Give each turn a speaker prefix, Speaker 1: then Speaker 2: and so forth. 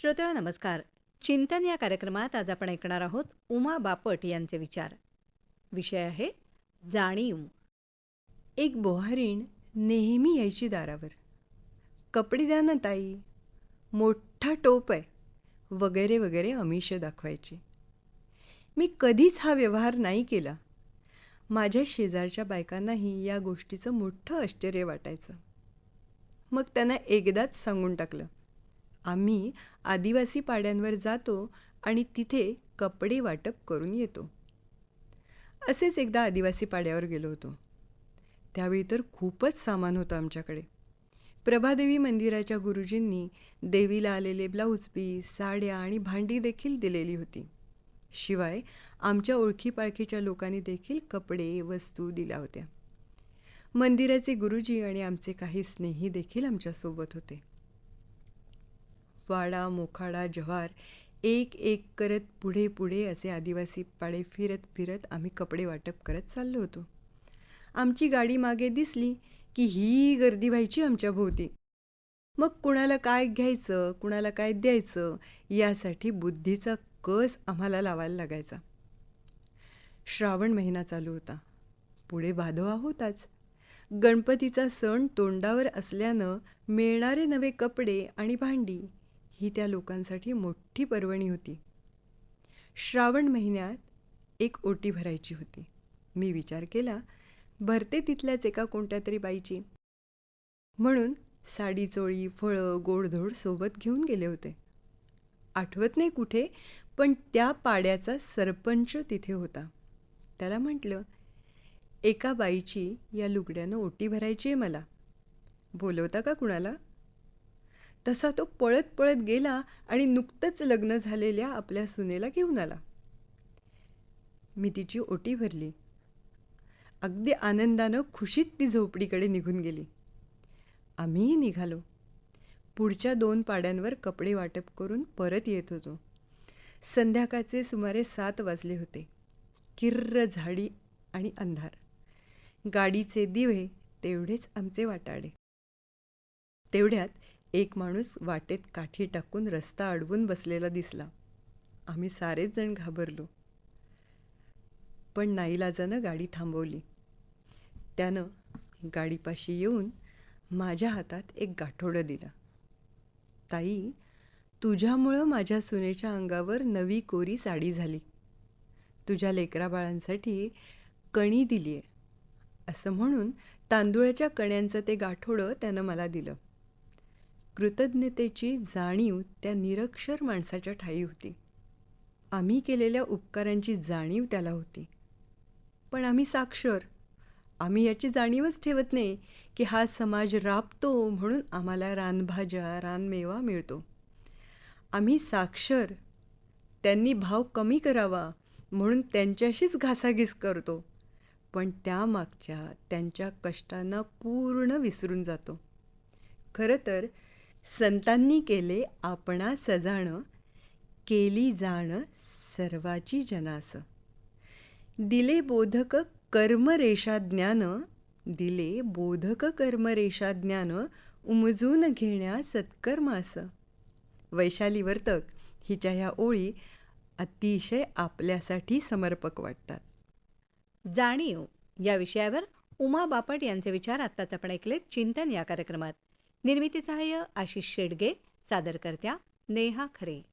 Speaker 1: श्रोतेवा हो, नमस्कार. चिंतन या कार्यक्रमात आज आपण ऐकणार आहोत उमा बापट यांचे विचार. विषय आहे जाणीव.
Speaker 2: एक बोहारीण नेहमी यायची दारावर. कपडे द्या ना ताई. मोठा टोप आहे. वगैरे वगैरे अमिष दाखवायची. मी कधीच हा व्यवहार नाही केला. माझ्या शेजारच्या बायकांनाही या गोष्टीचं मोठं आश्चर्य वाटायचं. मग त्यांना एकदाच सांगून टाकलं. आम्ही आदिवासी पाड्यांवर जातो आणि तिथे कपडे वाटप करून येतो. असेच एकदा आदिवासी पाड्यावर गेलो होतो. त्यावेळी तर खूपच सामान होतं आमच्याकडे. प्रभादेवी मंदिराच्या गुरुजींनी देवीला आलेले ब्लाऊज पीस साड्या आणि भांडी देखील दिलेली होती. शिवाय आमच्या ओळखीपाळखीच्या लोकांनी देखील कपडे वस्तू दिल्या होत्या. मंदिराचे गुरुजी आणि आमचे काही स्नेही देखील आमच्यासोबत होते. वाडा मोखाडा जव्हार एक एक करत पुढे पुढे असे आदिवासी पाडे फिरत फिरत आम्ही कपडे वाटप करत चाललो होतो. आमची गाडी मागे दिसली की ही गर्दी व्हायची आमच्या भोवती. मग कुणाला काय घ्यायचं कुणाला काय द्यायचं यासाठी बुद्धीचा कस आम्हाला लावायला लागायचा. श्रावण महिना चालू होता. पुढे भादवा होताच. गणपतीचा सण तोंडावर असल्यानं मिळणारे नवे कपडे आणि भांडी ही त्या लोकांसाठी मोठी पर्वणी होती. श्रावण महिन्यात एक ओटी भरायची होती. मी विचार केला भरते तिथल्याच एका कोणत्या तरी बाईची. म्हणून साडी चोळी फळं गोडधोड सोबत घेऊन गेले होते. आठवत नाही कुठे पण त्या पाड्याचा सरपंच तिथे होता. त्याला म्हटलं एका बाईची या लुगड्यानं ओटी भरायची आहे मला. बोलवता का कुणाला? तसा तो पळत पळत गेला आणि नुकतंच लग्न झालेल्या आपल्या सुनेला घेऊन आला. मी तिची ओटी भरली. अगदी आनंदानं खुशीत ती झोपडीकडे निघून गेली. आम्हीही निघालो. पुढच्या दोन पाड्यांवर कपडे वाटप करून परत येत होतो. संध्याकाळचे सुमारे सात वाजले होते. किर्र झाडी आणि अंधार. गाडीचे दिवे तेवढेच आमचे वाटाडे. तेवढ्यात एक माणूस वाटेत काठी टाकून रस्ता अडवून बसलेला दिसला. आम्ही सारेच जण घाबरलो. पण नाईलाजानं गाडी थांबवली. त्यानं गाडीपाशी येऊन माझ्या हातात एक गाठोडं दिलं. ताई तुझ्यामुळं माझ्या सुनेच्या अंगावर नवी कोरी साडी झाली. तुझ्या लेकराबाळांसाठी कणी दिली आहे असं म्हणून तांदुळाच्या कण्यांचं ते गाठोडं त्यानं मला दिलं. कृतज्ञतेची जाणीव त्या निरक्षर माणसाच्या ठाई होती. आम्ही केलेल्या उपकारांची जाणीव त्याला होती. पण आम्ही साक्षर. आम्ही याची जाणीवच ठेवत नाही की हा समाज राबतो म्हणून आम्हाला रानभाज्या रानमेवा मिळतो. आम्ही साक्षर. त्यांनी भाव कमी करावा म्हणून त्यांच्याशीच घासाघीस करतो. पण त्यामागच्या त्यांच्या कष्टांना पूर्ण विसरून जातो. खरं तर संतांनी केले आपणा सजाणं केली जाण सर्वाची जनास. दिले बोधक कर्मरेषा ज्ञान दिले बोधक कर्मरेषा ज्ञान उमजून घेण्या सत्कर्मास. वैशाली वर्तक हिच्या ह्या ओळी अतिशय आपल्यासाठी समर्पक वाटतात.
Speaker 1: जाणीव या विषयावर उमा बापट यांचे विचार आत्ताच आपण ऐकलेत चिंतन या कार्यक्रमात. निर्मिती सहाय्य आशिष शेडगे सादरकर्त्या नेहा खरे.